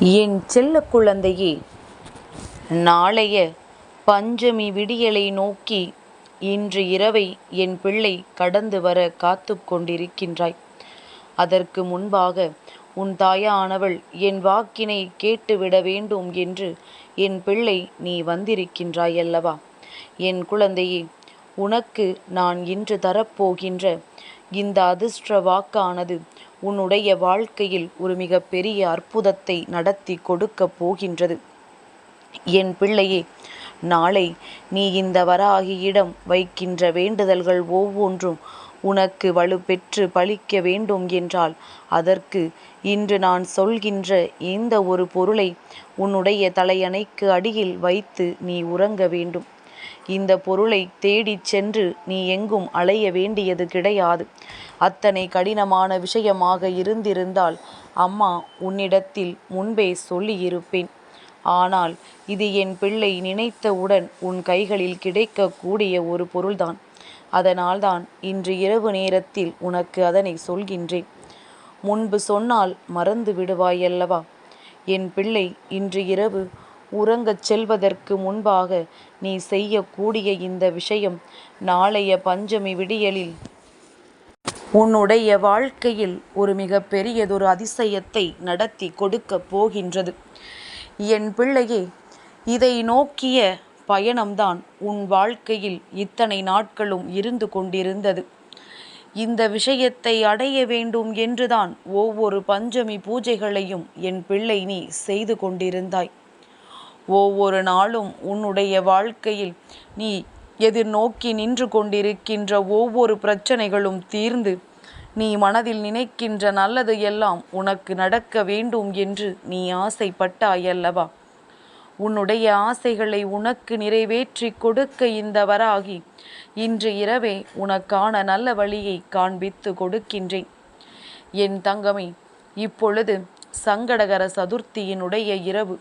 என் செல்ல குழந்தையே நாளைய பஞ்சமி விடியலை நோக்கி இன்று இரவை என் பிள்ளை கடந்து வர காத்து கொண்டிருக்கின்றாய். அதற்கு முன்பாக உன் தாயானவள் என் வாக்கினை கேட்டுவிட வேண்டும் என்று என் பிள்ளை நீ வந்திருக்கின்றாய் அல்லவா என் குழந்தையே உனக்கு நான் இன்று தரப்போகின்ற இந்த அதிர்ஷ்ட வாக்கானது உன்னுடைய வாழ்க்கையில் ஒரு மிகப்பெரிய அற்புதத்தை நடத்தி கொடுக்கப் போகின்றது. என் பிள்ளையே நாளை நீ இந்த வராகியிடம் வைக்கின்ற வேண்டுதல்கள் ஒவ்வொன்றும் உனக்கு வலுப்பெற்று பலிக்க வேண்டும் என்றால் அதற்கு இன்று நான் சொல்கின்ற இந்த ஒரு பொருளை உன்னுடைய தலையணைக்கு அடியில் வைத்து நீ உறங்க வேண்டும். இந்த பொருளை தேடிச் சென்று நீ எங்கும் அலைய வேண்டியது கிடையாது. அத்தனை கடினமான விஷயமாக இருந்திருந்தால் அம்மா உன்னிடத்தில் முன்பே சொல்லியிருப்பேன். ஆனால் இது என் பிள்ளை நினைத்தவுடன் உன் கைகளில் கிடைக்கக்கூடிய ஒரு பொருள்தான். அதனால்தான் இன்று இரவு நேரத்தில் உனக்கு அதனை சொல்கின்றேன். முன்பு சொன்னால் மறந்து விடுவாயல்லவா? என் பிள்ளை இன்று இரவு உறங்கச் செல்வதற்கு முன்பாக நீ செய்யக்கூடிய இந்த விஷயம் நாளைய பஞ்சமி விடியலில். உன்னுடைய வாழ்க்கையில் ஒரு மிக பெரியதொரு அதிசயத்தை நடத்தி கொடுக்கப் போகின்றது. என் பிள்ளையே இதை நோக்கிய பயணம்தான் உன் வாழ்க்கையில் இத்தனை நாட்களும் இருந்து கொண்டிருந்தது. இந்த விஷயத்தை அடைய வேண்டும் என்றுதான் ஒவ்வொரு பஞ்சமி பூஜைகளையும் என் பிள்ளை நீ செய்து கொண்டிருந்தாய். ஒவ்வொரு நாளும் உன்னுடைய வாழ்க்கையில் நீ எதிர்நோக்கி நின்று கொண்டிருக்கின்ற ஒவ்வொரு பிரச்சனைகளும் தீர்ந்து நீ மனதில் நினைக்கின்ற நல்லது எல்லாம் உனக்கு நடக்க வேண்டும் என்று நீ ஆசைப்பட்டாயல்லவா? உன்னுடைய ஆசைகளை உனக்கு நிறைவேற்றி கொடுக்க இந்த வராகி இன்று இரவே உனக்கான நல்ல வழியை காண்பித்து கொடுக்கின்றேன். என் தங்கமே இப்பொழுது சங்கடகர சதுர்த்தியினுடைய இரவு.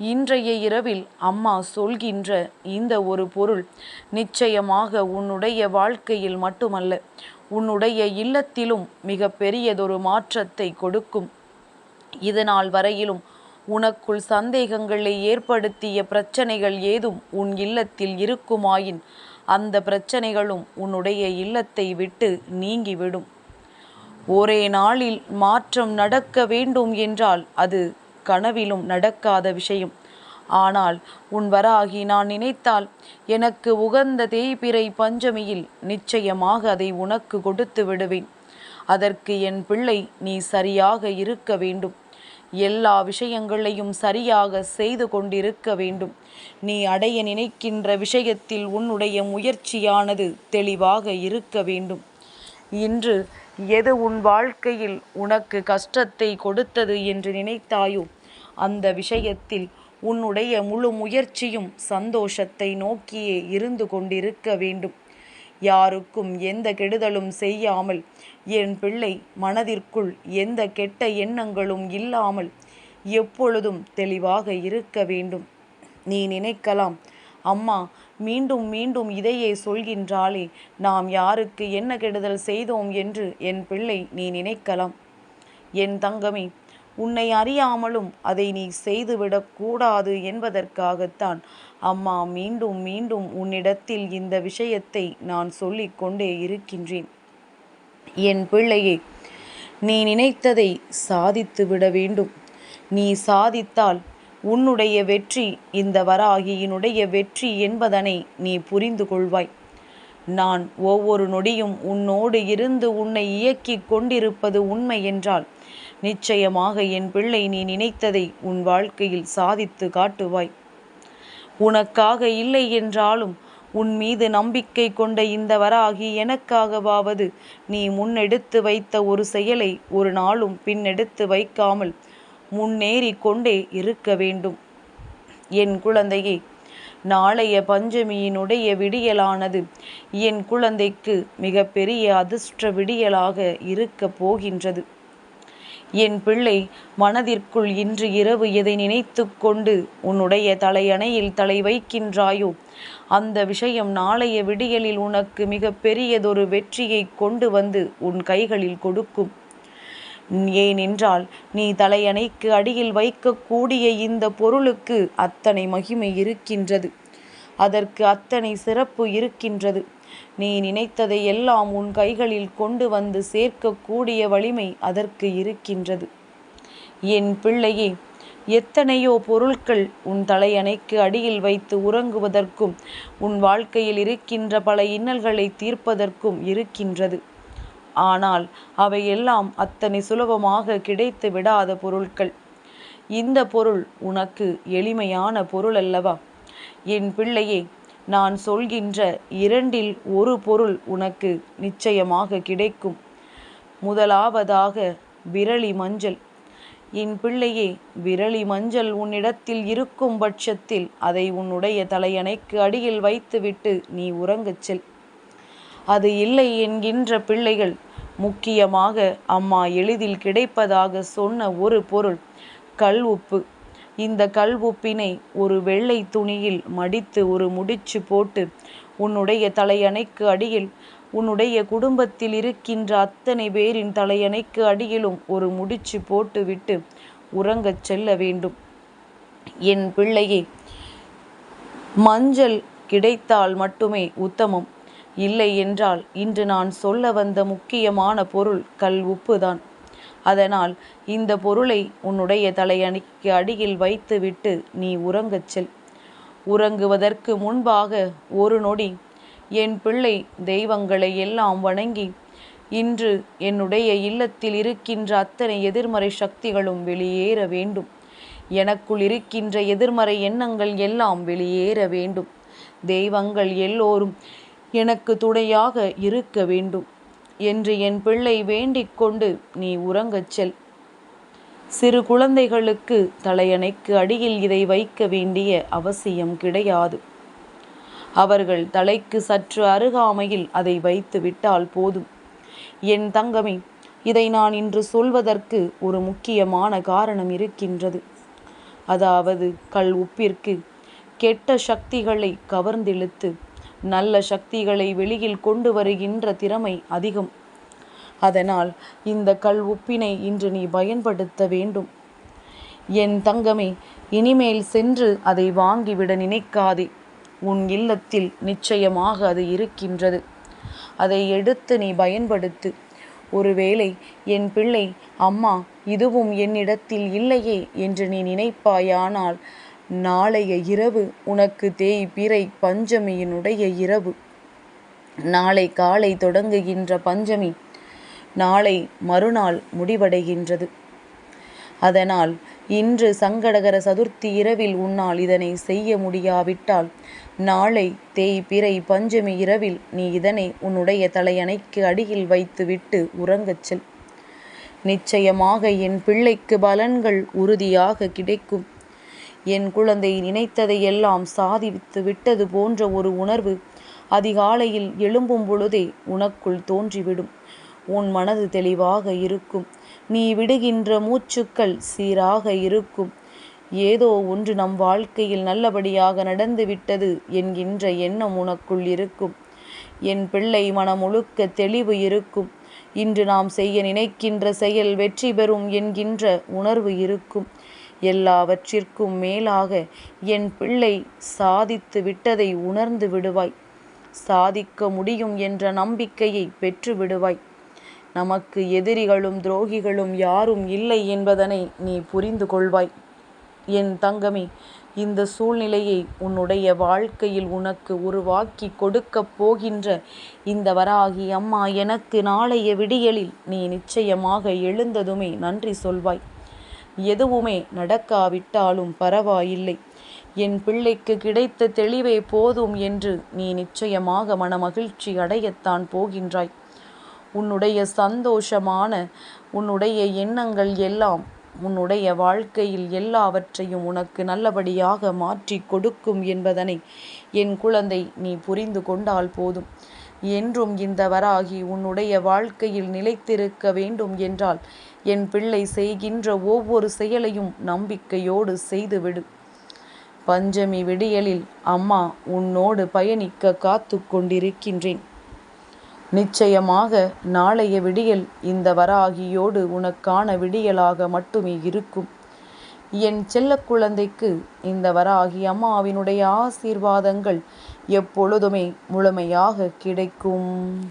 இன்றைய இரவில் அம்மா சொல்கின்ற இந்த ஒரு பொருள் நிச்சயமாக உன்னுடைய வாழ்க்கையில் மட்டுமல்ல உன்னுடைய இல்லத்திலும் மிக பெரியதொரு மாற்றத்தை கொடுக்கும். இதனால் வரையிலும் உனக்குள் சந்தேகங்களை ஏற்படுத்திய பிரச்சனைகள் ஏதும் உன் இல்லத்தில் இருக்குமாயின் அந்த பிரச்சனைகளும் உன்னுடைய இல்லத்தை விட்டு நீங்கிவிடும். ஒரே நாளில் மாற்றம் நடக்க வேண்டும் என்றால் அது கனவிலும் நடக்காத விஷயம். ஆனால் உன் வராகி நான் நினைத்தால் எனக்கு உகந்த தேய்பிறை பஞ்சமியில் நிச்சயமாக அதை உனக்கு கொடுத்து விடுவேன். அதற்கு என் பிள்ளை நீ சரியாக இருக்க வேண்டும். எல்லா விஷயங்களையும் சரியாக செய்து கொண்டிருக்க வேண்டும். நீ அடைய நினைக்கின்ற விஷயத்தில் உன்னுடைய முயற்சியானது தெளிவாக இருக்க வேண்டும். இன்று எது உன் வாழ்க்கையில் உனக்கு கஷ்டத்தை கொடுத்தது என்று நினைத்தாயோ அந்த விஷயத்தில் உன்னுடைய முழு முயற்சியும் சந்தோஷத்தை நோக்கியே இருந்து கொண்டிருக்க வேண்டும். யாருக்கும் எந்த கெடுதலும் செய்யாமல் என் பிள்ளை மனதிற்குள் எந்த கெட்ட எண்ணங்களும் இல்லாமல் எப்பொழுதும் தெளிவாக இருக்க வேண்டும். நீ நினைக்கலாம் அம்மா மீண்டும் மீண்டும் இதையே சொல்கின்றாளே நாம் யாருக்கு என்ன கெடுதல் செய்தோம் என்று என் பிள்ளை நீ நினைக்கலாம். என் தங்கமே உன்னை அறியாமலும் அதை நீ செய்துவிடக் கூடாது என்பதற்காகத்தான். அம்மா மீண்டும் மீண்டும் உன்னிடத்தில் இந்த விஷயத்தை நான் சொல்லிக் கொண்டே இருக்கின்றேன். என் பிள்ளையே நீ நினைத்ததை சாதித்து விட வேண்டும். நீ சாதித்தால் உன்னுடைய வெற்றி இந்த வராகியினுடைய வெற்றி என்பதனை நீ புரிந்து கொள்வாய். நான் ஒவ்வொரு நொடியும் உன்னோடு இருந்து உன்னை இயக்கிக் கொண்டிருப்பது உண்மை என்றால் நிச்சயமாக என் பிள்ளை நீ நினைத்ததை உன் வாழ்க்கையில் சாதித்து காட்டுவாய். உனக்காக இல்லை என்றாலும் உன் மீது நம்பிக்கை கொண்ட இந்த வராகி எனக்காகவாவது நீ முன்னெடுத்து வைத்த ஒரு செயலை ஒரு நாளும் பின்னெடுத்து வைக்காமல் முன்னேறி கொண்டே இருக்க வேண்டும். என் குழந்தையே நாளைய பஞ்சமியினுடைய விடியலானது என் குழந்தைக்கு மிகப்பெரிய அதிர்ஷ்ட விடியலாக இருக்கப் போகின்றது. என் பிள்ளை மனதிற்குள் இன்று இரவு எதை நினைத்து கொண்டு உன்னுடைய தலையணையில் தலை வைக்கின்றாயோ? அந்த விஷயம் நாளைய விடியலில் உனக்கு மிக பெரியதொரு வெற்றியை கொண்டு வந்து உன் கைகளில் கொடுக்கும். ஏனென்றால் நீ தலையணைக்கு அடியில் வைக்கக்கூடிய இந்த பொருளுக்கு அத்தனை மகிமை இருக்கின்றது. அதற்கு அத்தனை சிறப்பு இருக்கின்றது. நீ நினைத்ததை எல்லாம் உன் கைகளில் கொண்டு வந்து சேர்க்கக்கூடிய வலிமை அதற்கு இருக்கின்றது. என் பிள்ளையே எத்தனையோ பொருட்கள் உன் தலையணைக்கு அடியில் வைத்து உறங்குவதற்கும் உன் வாழ்க்கையில் இருக்கின்ற பல இன்னல்களை தீர்ப்பதற்கும் இருக்கின்றது. ஆனால் அவையெல்லாம் அத்தனை சுலபமாக கிடைத்து விடாத பொருட்கள் இந்த பொருள் உனக்கு எளிமையான பொருள் அல்லவா? என் பிள்ளையே நான் சொல்கின்ற இரண்டில் ஒரு பொருள் உனக்கு நிச்சயமாக கிடைக்கும். முதலாவதாக விரலி மஞ்சள். என் பிள்ளையே விரலி மஞ்சள் உன்னிடத்தில் இருக்கும் பட்சத்தில் அதை உன்னுடைய தலையணைக்கு அடியில் வைத்துவிட்டு நீ உறங்கச் செல். அது இல்லை என்கின்ற பிள்ளைகள் முக்கியமாக அம்மா எளிதில் கிடைப்பதாக சொன்ன ஒரு பொருள் கல் உப்பு. இந்த கல் உப்பினை ஒரு வெள்ளை துணியில் மடித்து ஒரு முடிச்சு போட்டு உன்னுடைய தலையணைக்கு அடியில் உன்னுடைய குடும்பத்தில் இருக்கின்ற அத்தனை பேரின் தலையணைக்கு அடியிலும் ஒரு முடிச்சு போட்டுவிட்டு உறங்கச் செல்ல வேண்டும். என் பிள்ளையே மஞ்சள் கிடைத்தால் மட்டுமே உத்தமம். இல்லை என்றால் இன்று நான் சொல்ல வந்த முக்கியமான பொருள் கல் உப்புதான். அதனால் இந்த பொருளை உன்னுடைய தலையணிக்கு அடியில் வைத்துவிட்டு நீ உறங்கச் செல். உறங்குவதற்கு முன்பாக ஒரு நொடி என் பிள்ளை தெய்வங்களை எல்லாம் வணங்கி இன்று என்னுடைய இல்லத்தில் இருக்கின்ற அத்தனை எதிர்மறை சக்திகளும் வெளியேற வேண்டும். எனக்குள் இருக்கின்ற எதிர்மறை எண்ணங்கள் எல்லாம் வெளியேற வேண்டும். தெய்வங்கள் எல்லோரும் எனக்கு துணையாக இருக்க வேண்டும். என்று என் பிள்ளை வேண்டிக் கொண்டு நீ உறங்கச் செல். சிறு குழந்தைகளுக்கு தலையணைக்கு அடியில் இதை வைக்க வேண்டிய அவசியம் கிடையாது. அவர்கள் தலைக்கு சற்று அருகாமையில் அதை வைத்து விட்டால் போதும். என் தங்கமே இதை நான் இன்று சொல்வதற்கு ஒரு முக்கியமான காரணம் இருக்கின்றது. அதாவது கல் உப்பிற்கு கெட்ட சக்திகளை கவர்ந்திழுத்து நல்ல சக்திகளை வெளியில் கொண்டு வருகின்ற திறமை அதிகம். அதனால் இந்த கல் உப்பினை இன்று நீ பயன்படுத்த வேண்டும். என் தங்கமே இனிமேல் சென்று அதை வாங்கிவிட நினைக்காதே. உன் இல்லத்தில் நிச்சயமாக அது இருக்கின்றது. அதை எடுத்து நீ பயன்படுத்து. ஒருவேளை என் பிள்ளை அம்மா இதுவும் என்னிடத்தில் இல்லையே என்று நீ நினைப்பாயானால் நாளைய இரவு உனக்கு தேய் பிறை பஞ்சமியினுடைய இரவு. நாளை காலை தொடங்குகின்ற பஞ்சமி நாளை மறுநாள் முடிவடைகின்றது. அதனால் இன்று சங்கடகர சதுர்த்தி இரவில் உன்னால் இதனை செய்ய முடியாவிட்டால் நாளை தேய் பிறை பஞ்சமி இரவில் நீ இதனை உன்னுடைய தலையணைக்கு அடியில் வைத்துவிட்டு உறங்கச் செல். நிச்சயமாக என் பிள்ளைக்கு பலன்கள் உறுதியாக கிடைக்கும். என் குழந்தை நினைத்ததையெல்லாம் சாதித்து விட்டது போன்ற ஒரு உணர்வு அதிகாலையில் எழும்பும் பொழுதே உனக்குள் தோன்றிவிடும். உன் மனது தெளிவாக இருக்கும். நீ விடுகின்ற மூச்சுக்கள் சீராக இருக்கும். ஏதோ ஒன்று நம் வாழ்க்கையில் நல்லபடியாக நடந்துவிட்டது என்கின்ற எண்ணம் உனக்குள் இருக்கும். என் பிள்ளை மனமுழுக்க தெளிவு இருக்கும். இன்று நாம் செய்ய நினைக்கின்ற செயல் வெற்றி பெறும் என்கின்ற உணர்வு இருக்கும். எல்லாவற்றிற்கும் மேலாக என் பிள்ளை சாதித்து விட்டதை உணர்ந்து விடுவாய். சாதிக்க முடியும் என்ற நம்பிக்கையை பெற்று விடுவாய். நமக்கு எதிரிகளும் துரோகிகளும் யாரும் இல்லை என்பதனை நீ புரிந்து கொள்வாய். என் தங்கமே இந்த சூழ்நிலையை உன்னுடைய வாழ்க்கையில் உனக்கு உருவாக்கி கொடுக்கப் போகின்ற இந்த வராகி அம்மா எனக்கு நாளைய விடியலில் நீ நிச்சயமாக எழுந்ததுமே நன்றி சொல்வாய். எதுவுமே நடக்காவிட்டாலும் பரவாயில்லை. என் பிள்ளைக்கு கிடைத்த தெளிவே போதும் என்று நீ நிச்சயமாக மனமகிழ்ச்சி அடையத்தான் போகின்றாய். உன்னுடைய சந்தோஷமான உன்னுடைய எண்ணங்கள் எல்லாம் உன்னுடைய வாழ்க்கையில் எல்லாவற்றையும் உனக்கு நல்லபடியாக மாற்றி கொடுக்கும் என்பதனை என் குழந்தை நீ புரிந்து கொண்டால் போதும். என்றும் இந்த வராகி உன்னுடைய வாழ்க்கையில் நிலைத்திருக்க வேண்டும் என்றால் என் பிள்ளை செய்கின்ற ஒவ்வொரு செயலையும் நம்பிக்கையோடு செய்துவிடு. பஞ்சமி விடியலில் அம்மா உன்னோடு பயணிக்க காத்து கொண்டிருக்கின்றேன். நிச்சயமாக நாளைய விடியல் இந்த வராகியோடு உனக்கான விடியலாக மட்டுமே இருக்கும். என் செல்ல குழந்தைக்கு இந்த வராகி அம்மாவினுடைய ஆசீர்வாதங்கள் எப்பொழுதுமே முழுமையாக கிடைக்கும்.